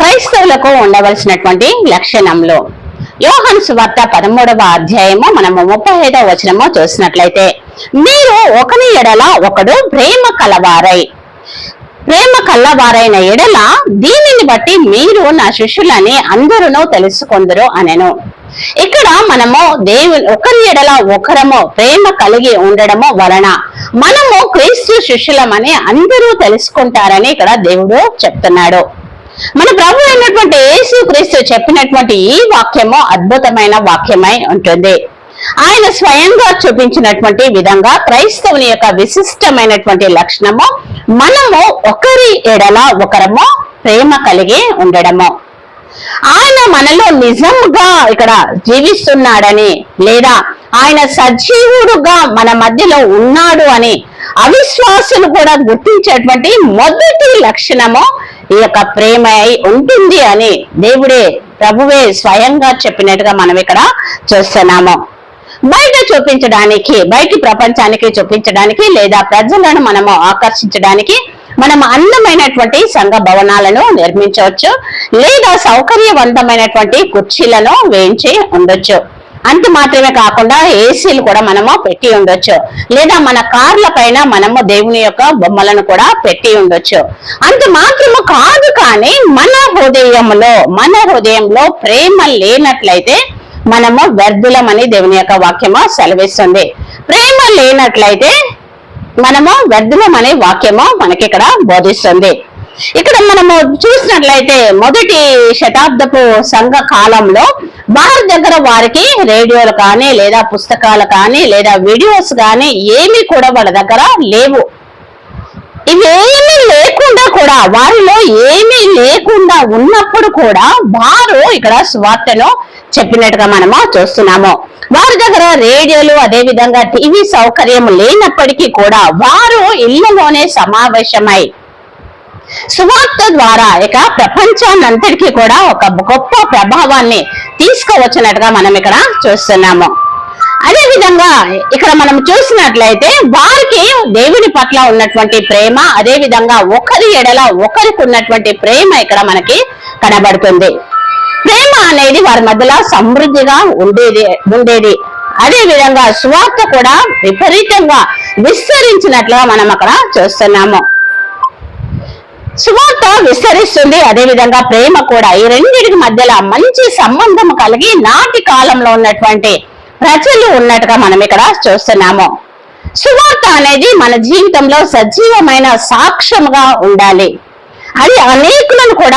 క్రైస్తవులకు ఉండవలసినటువంటి లక్షణంలో. యోహన్ సువార్త పదమూడవ అధ్యాయము మనము ముప్పై ఐదవ వచనము చూసినట్లయితే మీరు ఒకని ఎడల ఒకడు ప్రేమ కలవారై. ప్రేమ కలవారైన ఎడల దీనిని బట్టి మీరు నా శిష్యులని అందరూ తెలుసుకొందరు అనెను. ఇక్కడ మనము దేవు ఒకరి ఎడల ఒకరము ప్రేమ కలిగి ఉండడము వలన మనము క్రీస్తు శిష్యులమని అందరూ తెలుసుకుంటారని ఇక్కడ దేవుడు చెప్తున్నాడు. మన ప్రభు అయినటువంటి యేసు క్రీస్తు చెప్పినటువంటి ఈ వాక్యము అద్భుతమైన వాక్యమై ఉంటుంది. ఆయన స్వయంగా చూపించినటువంటి విధంగా క్రైస్తవుని యొక్క విశిష్టమైనటువంటి లక్షణము మనము ఒకరి ఎడల ఒకరము ప్రేమ కలిగి ఉండడము. ఆయన మనలో నిజంగా ఇక్కడ జీవిస్తున్నాడని లేదా ఆయన సజీవుడుగా మన మధ్యలో ఉన్నాడు అని అవిశ్వాసులు కూడా గుర్తించేటువంటి మొదటి లక్షణము ఈ యొక్క ప్రేమ అయి ఉంటుంది అని దేవుడే ప్రభువే స్వయంగా చెప్పినట్టుగా మనం ఇక్కడ చూస్తున్నాము. బయట చూపించడానికి బయటి ప్రపంచానికి చూపించడానికి లేదా ప్రజలను మనము ఆకర్షించడానికి మనం అందమైనటువంటి సంఘ భవనాలను నిర్మించవచ్చు లేదా సౌకర్యవంతమైనటువంటి కుర్చీలను వేయించి ఉండొచ్చు. అంత మాత్రమే కాకుండా ఏసీలు కూడా మనము పెట్టి ఉండొచ్చు. లేదా మన కార్ల పైన మనము దేవుని యొక్క బొమ్మలను కూడా పెట్టి ఉండొచ్చు. అంత మాత్రము కాదు కానీ మన హృదయంలో మన హృదయంలో ప్రేమ లేనట్లయితే మనము వ్యర్థులమని దేవుని యొక్క వాక్యము సెలవిస్తుంది. ప్రేమ లేనట్లయితే మనము వ్యర్థులమనే వాక్యము మనకి ఇక్కడ బోధిస్తుంది. ఇక్కడ మనము చూసినట్లయితే మొదటి శతాబ్దపు సంఘ కాలంలో వారి దగ్గర వారికి రేడియోలు కానీ లేదా పుస్తకాలు కానీ లేదా వీడియోస్ కానీ ఏమీ కూడా వాళ్ళ దగ్గర లేవు. ఇవేమీ లేకుండా కూడా వారిలో ఏమీ లేకుండా ఉన్నప్పుడు కూడా వారు ఇక్కడ స్వార్థను చెప్పినట్టుగా మనము చూస్తున్నాము. వారి దగ్గర రేడియోలు అదే విధంగా టీవీ సౌకర్యం లేనప్పటికీ కూడా వారు ఇళ్ళలోనే సమావేశమై సువార్త ద్వారా ఇక ప్రపంచాన్నంతటికీ కూడా ఒక గొప్ప ప్రభావాన్ని తీసుకువచ్చినట్టుగా మనం ఇక్కడ చూస్తున్నాము. అదే విధంగా ఇక్కడ మనం చూసినట్లయితే వారికి దేవుని పట్ల ఉన్నటువంటి ప్రేమ అదే విధంగా ఒకరి ఎడల ఒకరికి ఉన్నటువంటి ప్రేమ ఇక్కడ మనకి కనబడుతుంది. ప్రేమ అనేది వారి మధ్యలో సమృద్ధిగా ఉండేది ఉండేది. అదే విధంగా సువార్త కూడా విపరీతంగా విస్తరించినట్లుగా మనం అక్కడ చూస్తున్నాము. సువార్త విస్తరిస్తుంది. అదే విధంగా ప్రేమ కూడా ఈ రెండింటికి మధ్యలో మంచి సంబంధం కలిగి నాటి కాలంలో ఉన్నటువంటి ప్రజలు ఉన్నట్టుగా మనం ఇక్కడ చూస్తున్నాము. సువార్త అనేది మన జీవితంలో సజీవమైన సాక్ష్యముగా ఉండాలి. అది అనేకులను కూడా